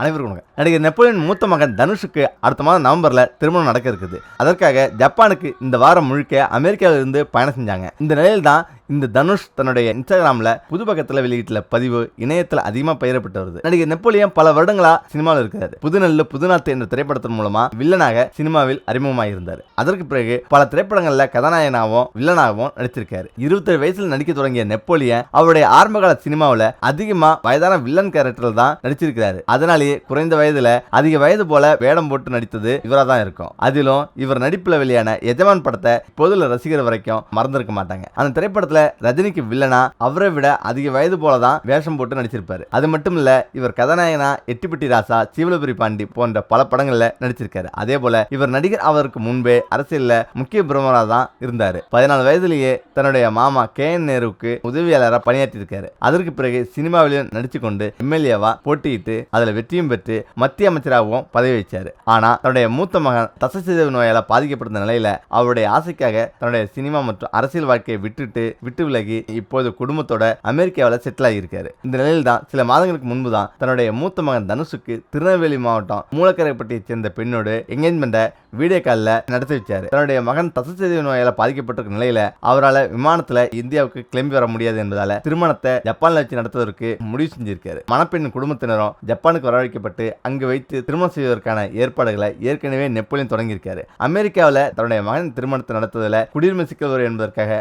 அனைவருக்கும் வணக்கம். நடிகர் நெப்போலியன் மூத்த மகன் தனுஷுக்கு அடுத்த மாதம் நவம்பர்ல திருமணம் நடக்க இருக்குது அதற்காக ஜப்பானுக்கு இந்த வாரம் முழுக்க அமெரிக்காவிலிருந்து பயணம் செஞ்சாங்க இந்த நிலையில் தான் இந்த தனுஷ் தன்னுடைய இன்ஸ்டாகிராமில் புது பக்கத்தில் வெளியிட்டுள்ள பதிவு இணையத்தில் அதிகமாக பெயரப்பட்டு வருது. நடிகர் நெப்போலியன் பல வருடங்களா சினிமாவில் இருக்கிறார் புதுநெல்லு புதுநாத்து என்ற திரைப்படத்தின் மூலமா வில்லனாக சினிமாவில் அறிமுகமாக இருந்தார். அதற்கு பிறகு பல திரைப்படங்களில் கதாநாயகனாகவும் வில்லனாகவும் நடித்திருக்கார். இருபத்தேழு வயசில் நடிக்க தொடங்கிய நெப்போலியன் அவருடைய ஆரம்பகால சினிமாவில் அதிகமாக வயதான வில்லன் கேரக்டர் தான் நடிச்சிருக்கிறாரு. அதனாலேயே குறைந்த வயதில் அதிக வயது போல வேடம் போட்டு நடித்தது இவராக தான் இருக்கும். அதிலும் இவர் நடிப்பில் வெளியான எஜமான் படத்தை பொதுல ரசிகர் வரைக்கும் மறந்திருக்க மாட்டாங்க. அந்த திரைப்படத்தில் ரஜினிக்கு வில்லனா அவரை விட அதிக வயது போலதான் வேஷம் போட்டு நடிச்சிருப்பாரு. அது மட்டும் இல்ல இவர் கதாநாயகனா எட்டிப்பட்டி ராசா சீவலபுரி பாண்டி போன்ற பல படங்கள்ல நடிச்சிருக்காரு. அதே போல இவர் நடிகர் அவருக்கு முன்பே அரசியல்ல முக்கிய பிரமுகராக தான் இருந்தாரு. பதினாலு வயதிலேயே தன்னுடைய மாமா கே. என். நேருவுக்கு உதவியாளராக பணியாற்றியிருக்காரு அதற்கு பிறகு சினிமாவிலும் நடிச்சு கொண்டு எம்எல்ஏவா போட்டியிட்டு அதுல வெற்றியும் பெற்று மத்திய அமைச்சராகவும் பதவி வச்சாரு. ஆனா தன்னுடைய மூத்த மகன் தசசிதைவு நோயால பாதிக்கப்பட்ட நிலையில அவருடைய ஆசைக்காக தன்னுடைய சினிமா மற்றும் அரசியல் வாழ்க்கையை விட்டுட்டு விட்டு விலகி இப்போது குடும்பத்தோட அமெரிக்காவில் செட்டில் ஆகியிருக்காரு. இந்த நிலையில் தான் சில மாதங்களுக்கு முன்பு தான் தன்னுடைய மூத்த மகன் தனுஷுக்கு திருநெல்வேலி மாவட்டம் மூலக்கரைப்பட்டியை சேர்ந்த பெண்ணோடு என்கேஜ்மெண்ட்டை வீடியோ காலில் நடத்தி வச்சாரு. தன்னுடைய மகன் தசசிதைவு நோயால் பாதிக்கப்பட்டிருக்க நிலையில அவரால் விமானத்தில் இந்தியாவுக்கு கிளம்பி வர முடியாது என்பதால திருமணத்தை ஜப்பானில் வச்சு நடத்துவதற்கு முடிவு செஞ்சிருக்காரு. மணப்பெண் குடும்பத்தினரும் ஜப்பானுக்கு வரவழைக்கப்பட்டு அங்கு வைத்து திருமணம் செய்வதற்கான ஏற்பாடுகளை ஏற்கனவே நெப்போலியன் தொடங்கியிருக்காரு. அமெரிக்காவில் தன்னுடைய மகன் திருமணத்தை நடத்துவதில் குடியுரிமை சிக்கல் வரும் என்பதற்காக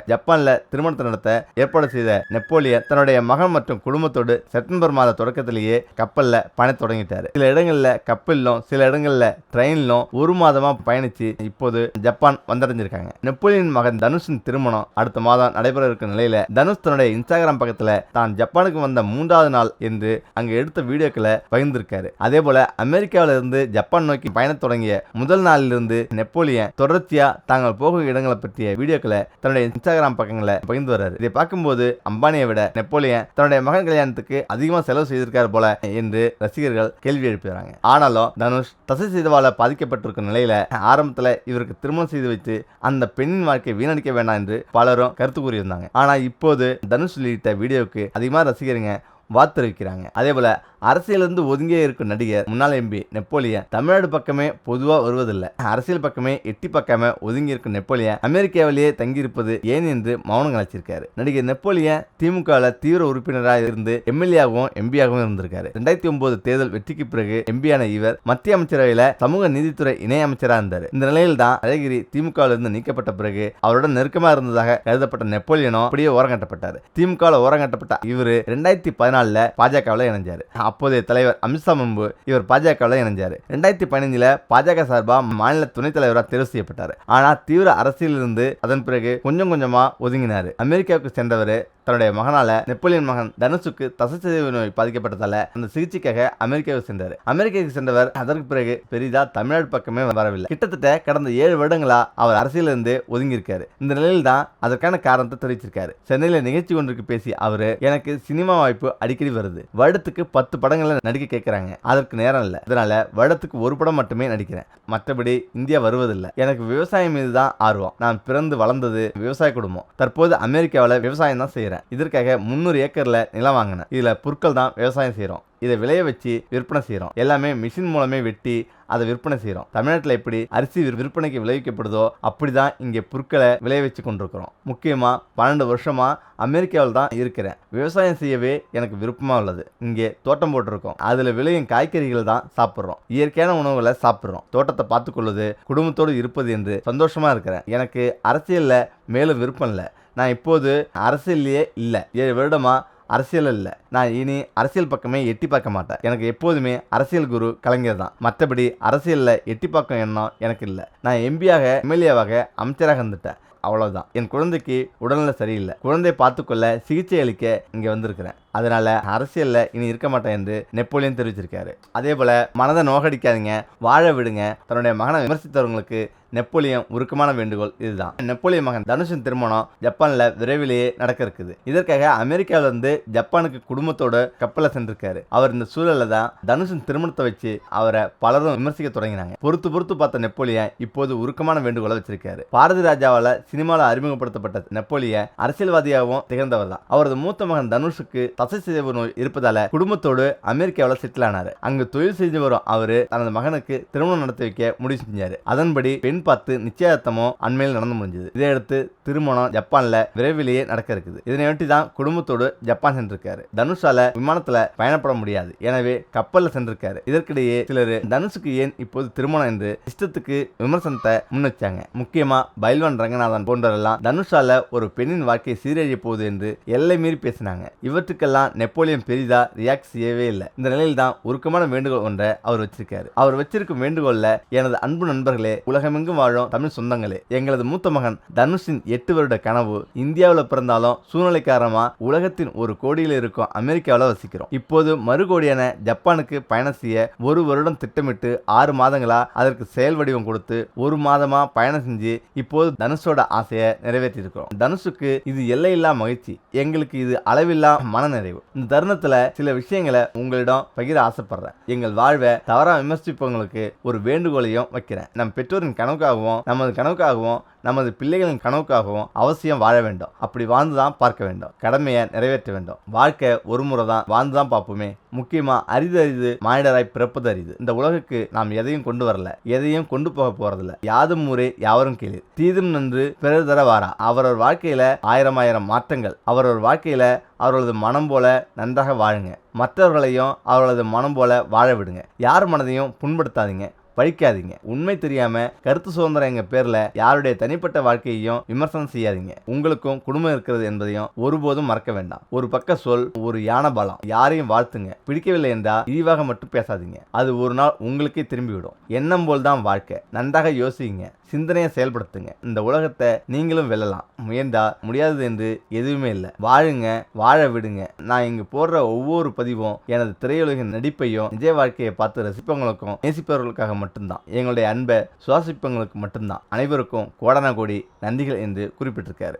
திருமணம் திருமணத்தை நடத்த ஏற்பாடு செய்த நெப்போலியன் தன்னுடைய மகன் மற்றும் குடும்பத்தோடு செப்டம்பர் மாத தொடக்கத்திலேயே கப்பல்ல பயண தொடங்கிட்டார். சில இடங்கள்ல கப்பலிலும் சில இடங்கள்ல ட்ரெயினிலும் ஒரு மாதமா பயணிச்சு இப்போது ஜப்பான் வந்தடைஞ்சிருக்காங்க. நெப்போலியன் மகன் தனுஷின் திருமணம் அடுத்த மாதம் நடைபெற இருக்கும் நிலையில தனுஷ் தன்னுடைய இன்ஸ்டாகிராம் பக்கத்துல தான் ஜப்பானுக்கு வந்த மூன்றாவது நாள் என்று அங்கு எடுத்த வீடியோக்களை பகிர்ந்திருக்காரு. அதே போல அமெரிக்காவில இருந்து ஜப்பான் நோக்கி பயணம் தொடங்கிய முதல் நாளிலிருந்து நெப்போலியன் தொடர்ச்சியா தாங்கள் போகும் இடங்களை பற்றிய வீடியோக்களை தன்னுடைய இன்ஸ்டாகிராம் பக்கங்களை குறைந்து வர்றாரு. இதை பார்க்கும்போது அம்பானியை விட நெப்போலியன் தன்னுடைய மகன் கல்யாணத்துக்கு அதிகமாக செலவு செய்திருக்கார் போல என்று ரசிகர்கள் கேள்வி எழுப்புகிறாங்க ஆனாலும் தனுஷ் தசை செய்தவால பாதிக்கப்பட்டிருக்கும் நிலையில ஆரம்பத்தில் இவருக்கு திருமணம் செய்து வைத்து அந்த பெண்ணின் வாழ்க்கை வீணடிக்க வேண்டாம் என்று பலரும் கருத்து கூறியிருந்தாங்க. ஆனால் இப்போது தனுஷ் வெளியிட்ட வீடியோவுக்கு அதிகமாக ரசிகருங்க வாத்தெரிவிக்கிறாங்க அதே போல அரசியலிருந்து ஒதுங்கியே இருக்கும் நடிகர் முன்னாள் எம்பி நெப்போலியன். தமிழ்நாடு பக்கமே பொதுவாக வருவதில்லை. அரசியல் பக்கமே எட்டி பக்கமே ஒதுங்கி இருக்கும் நெப்போலியன் அமெரிக்காவிலேயே தங்கியிருப்பது ஏன் என்று மௌனம் கலைச்சிருக்காரு. நடிகர் நெப்போலியன் திமுகவில் தீவிர உறுப்பினராக இருந்து எம்எல்ஏவாகவும் எம்பியாகவும் இருந்திருக்காரு. ரெண்டாயிரத்தி ஒன்பது தேர்தல் வெற்றிக்கு பிறகு எம்பியான இவர் மத்திய அமைச்சரவையில் சமூக நீதித்துறை இணை அமைச்சராக இருந்தார். இந்த நிலையில் தான் அழகிரி திமுகவிலிருந்து நீக்கப்பட்ட பிறகு அவருடன் நெருக்கமாக இருந்ததாக கருதப்பட்ட நெப்போலியனும் அப்படியே ஓரங்கட்டப்பட்டார். திமுகவில் ஓரங்கட்டப்பட்ட இவர் ரெண்டாயிரத்தி பதினாலில் பாஜகவில் இணைஞ்சார். அப்போதைய தலைவர் அமித்ஷா முன்பு இவர் பாஜகவில் இணைஞ்சார். ரெண்டாயிரத்தி பதினஞ்சில் பாஜக சார்பாக மாநில துணைத் தலைவராக தேர்வு செய்யப்பட்டார். ஆனால் தீவிர அரசியலிருந்து அதன் பிறகு கொஞ்சம் கொஞ்சமாக ஒதுங்கினார். அமெரிக்காவுக்கு சென்றவர் தன்னுடைய மகனால நெப்போலியன் மகன் தனுஷுக்கு தசைச்சிதைவு நோய் பாதிக்கப்பட்டதால அந்த சிகிச்சைக்காக அமெரிக்காவுக்கு சென்றார். அமெரிக்காவுக்கு சென்றவர் அதற்கு பிறகு பெரிதா தமிழ்நாடு பக்கமே வரவில்லை. கிட்டத்தட்ட கடந்த ஏழு வருடங்களா அவர் அரசியலிருந்து ஒதுங்கியிருக்காரு. இந்த நிலையில் தான் அதற்கான காரணத்தை தெரிவிச்சிருக்காரு. சென்னையில நிகழ்ச்சி ஒன்றுக்கு பேசி அவரு எனக்கு சினிமா வாய்ப்பு அடிக்கடி வருது. வருடத்துக்கு பத்து படங்களை நடிக்க கேட்கிறாங்க. அதற்கு நேரம் இல்லை. அதனால வருடத்துக்கு ஒரு படம் மட்டுமே நடிக்கிறேன். மற்றபடி இந்தியா வருவதில்லை. எனக்கு விவசாயம் மீது தான் ஆர்வம். நான் பிறந்து வளர்ந்தது விவசாய குடும்பம். தற்போது அமெரிக்காவில் விவசாயம் தான் செய்கிறேன் இதற்காக முந்நூறு ஏக்கரில் நிலம் வாங்கினேன். இதில் புற்கள் தான் விவசாயம் செய்கிறோம் இதை விளைய வச்சு விற்பனை செய்கிறோம் எல்லாமே மிஷின் மூலமே வெட்டி அதை விற்பனை செய்கிறோம் தமிழ்நாட்டில் எப்படி அரிசி விற்பனைக்கு விளைவிக்கப்படுதோ அப்படி தான் இங்கே புற்களை விளைய வச்சு கொண்டிருக்கிறோம். முக்கியமாக பன்னெண்டு வருஷமாக அமெரிக்காவில் தான் இருக்கிறேன். விவசாயம் செய்யவே எனக்கு விருப்பமாக உள்ளது. இங்கே தோட்டம் போட்டிருக்கோம். அதில் விளையும் காய்கறிகள் தான் சாப்பிட்றோம். இயற்கையான உணவுகளை சாப்பிட்றோம். தோட்டத்தை பார்த்துக்கொள்வது குடும்பத்தோடு இருப்பது என்று சந்தோஷமாக இருக்கிறேன். எனக்கு அரசியலில் மேலும் விருப்பம் இல்லை. நான் இப்போது அரசியல்லையே இல்லை. ஏழு வருடமாக அரசியல் இல்லை. நான் இனி அரசியல் பக்கமே எட்டி பார்க்க மாட்டேன். எனக்கு எப்போதுமே அரசியல் குரு கலைஞர் தான். மற்றபடி அரசியலில் எட்டி பார்க்கும் எண்ணம் எனக்கு இல்லை. நான் எம்பியாக எம்எல்ஏவாக அமைச்சராக இருந்துட்டேன். அவ்வளோதான் என் குழந்தைக்கு உடல்நிலை சரியில்லை. குழந்தையை பார்த்துக்கொள்ள சிகிச்சை அளிக்க இங்கே வந்திருக்கிறேன். அதனால அரசியல்ல இனி இருக்க மாட்டேன் என்று நெப்போலியன் தெரிவிச்சிருக்காரு. அதே போல மனதை நோகடிக்காதீங்க வாழ விடுங்க. தன்னுடைய மகனை விமர்சித்தவர்களுக்கு நெப்போலியன் உருக்கமான வேண்டுகோள் இதுதான். நெப்போலியன் மகன் தனுஷின் திருமணம் ஜப்பான்ல விரைவிலேயே நடக்க இருக்குது. இதற்காக அமெரிக்காவில இருந்து ஜப்பானுக்கு குடும்பத்தோட கப்பலில் சென்றிருக்காரு. அவர் இந்த சூழல்ல தான் தனுஷின் திருமணத்தை வச்சு அவரை பலரும் விமர்சிக்க தொடங்கினாங்க. பொறுத்து பொறுத்து பார்த்த நெப்போலியன் இப்போது உருக்கமான வேண்டுகோளை வச்சிருக்காரு. பாரதி ராஜாவால சினிமாவில் அறிமுகப்படுத்தப்பட்ட நெப்போலியன் அரசியல்வாதியாகவும் திகழ்ந்தவர் தான். அவரது மூத்த மகன் தனுஷுக்கு தசை சிதைவு நோய் இருப்பதால குடும்பத்தோடு அமெரிக்காவில் செட்டில் ஆனாரு. அங்கு தொழில் செஞ்சு வரும் அவரு தனது மகனுக்கு திருமணம் நடத்தி வைக்க முடிவு செஞ்சாரு. அதன்படி பெண் பார்த்து நிச்சயதார்த்தமும் அண்மையில் நடந்து முடிஞ்சது. இதையடுத்து திருமணம் ஜப்பான்ல விரைவிலேயே நடக்க இருக்குது. இதனையொட்டி தான் குடும்பத்தோடு ஜப்பான் சென்றிருக்காரு. தனுஷால விமானத்துல பயணப்பட முடியாது. எனவே கப்பல்ல சென்றிருக்காரு. இதற்கிடையே சிலர் தனுஷுக்கு ஏன் இப்போது திருமணம் என்று இஷ்டத்துக்கு விமர்சனத்தை முன்வச்சாங்க. முக்கியமா பைல்வான் ரங்கநாதன் போன்றவரெல்லாம் தனுஷால ஒரு பெண்ணின் வாழ்க்கை சீரழிய போகுது என்று எல்லை மீறி பேசினாங்க. இதுக்கெல்லாம் நெப்போலியன் பெரிதா ரியாக்ட் செய்யவே இல்லை. இந்த நிலையில் தான் உருக்கமான வேண்டுகோள் ஒன்றை அவர் வச்சிருக்காரு. அவர் வச்சிருக்கும் வேண்டுகோள்ல எனது அன்பு நண்பர்களே உலகமெங்கும் வாழும் தமிழ் சொந்தங்களே எங்களது மூத்த மகன் தனுஷின் எட்டு வருட கனவு இந்தியாவில் பிறந்தாலும் சூழ்நிலை காரணமா உலகத்தின் ஒரு கோடியில் இருக்கும் அமெரிக்காவில் வசிக்கிறோம். இப்போது மறுகோடியான ஜப்பானுக்கு பயணம் செய்ய ஒரு வருடம் திட்டமிட்டு ஆறு மாதங்களா அதற்கு செயல் வடிவம் கொடுத்து ஒரு மாதமா பயணம் செஞ்சு இப்போது தனுஷோட ஆசையை நிறைவேற்றியிருக்கிறோம். தனுஷுக்கு இது எல்லையில்லா மகிழ்ச்சி. எங்களுக்கு இது அளவில்லா மன மனநிறைவு இந்த தருணத்துல சில விஷயங்களை உங்களிடம் பகிர ஆசைப்படுறேன். எங்கள் வாழ்வை தவறாக விமர்சிப்பவங்களுக்கு ஒரு வேண்டுகோளையும் வைக்கிறேன். நம் பெற்றோரின் கனவுக்காகவும் நமது கனவுக்காகவும் நமது பிள்ளைகளின் கனவுக்காகவும் அவசியம் வாழ வேண்டும். அப்படி வாழ்ந்து தான் பார்க்க வேண்டும். கடமையை நிறைவேற்ற வேண்டும். வாழ்க்கை ஒரு முறை தான் வாழ்ந்து தான் பார்ப்போமே. முக்கியமா அரிது அரிது மானிடராய் பிறப்பது அரிது. இந்த உலகுக்கு நாம் எதையும் கொண்டு வரல. எதையும் கொண்டு போக போறதில்ல. யாதும் ஊரே யாவரும் கேளு தீதும் நின்று பிறர் தர வாரா. அவரவர் வாழ்க்கையில ஆயிரம் ஆயிரம் மாற்றங்கள். அவரவர் வாழ்க்கையில அவர்களது மனம் போல நன்றாக வாழுங்க. மற்றவர்களையும் அவர்களது மனம் போல வாழ விடுங்க. யார் மனதையும் புண்படுத்தாதீங்க. பழிக்காதீங்க. உண்மை தெரியாம கருத்து சுதந்திரம் எங்க பேர்ல யாருடைய தனிப்பட்ட வாழ்க்கையையும் விமர்சனம் செய்யாதீங்க. உங்களுக்கும் குடும்பம் இருக்கிறது என்பதையும் ஒருபோதும் மறக்க வேண்டாம். ஒரு பக்க சொல் ஒரு யானை பலம் யாரையும் வாழ்த்துங்க. பிடிக்கவில்லை என்றால் இழிவாக மட்டும் பேசாதீங்க. அது ஒரு நாள் உங்களுக்கே திரும்பிவிடும். எண்ணம் போல் தான் வாழ்க்கை. நன்றாக யோசிங்க. சிந்தனையை செயல்படுத்துங்க. இந்த உலகத்தை நீங்களும் வெல்லலாம். முயன்றா முடியாதது என்று எதுவுமே இல்லை. வாழுங்க வாழ விடுங்க. நான் இங்கு போடுற ஒவ்வொரு பதிவும் எனது திரையுலகின் நடிப்பையும் நிஜ வாழ்க்கையை பார்த்து ரசிப்பவங்களுக்கும் நேசிப்பவர்களுக்காக மட்டும்தான். எங்களுடைய அன்பை சுவாசிப்பவங்களுக்கு மட்டும்தான். அனைவருக்கும் கோடான கோடி நன்றிகள் என்று குறிப்பிட்டிருக்காரு.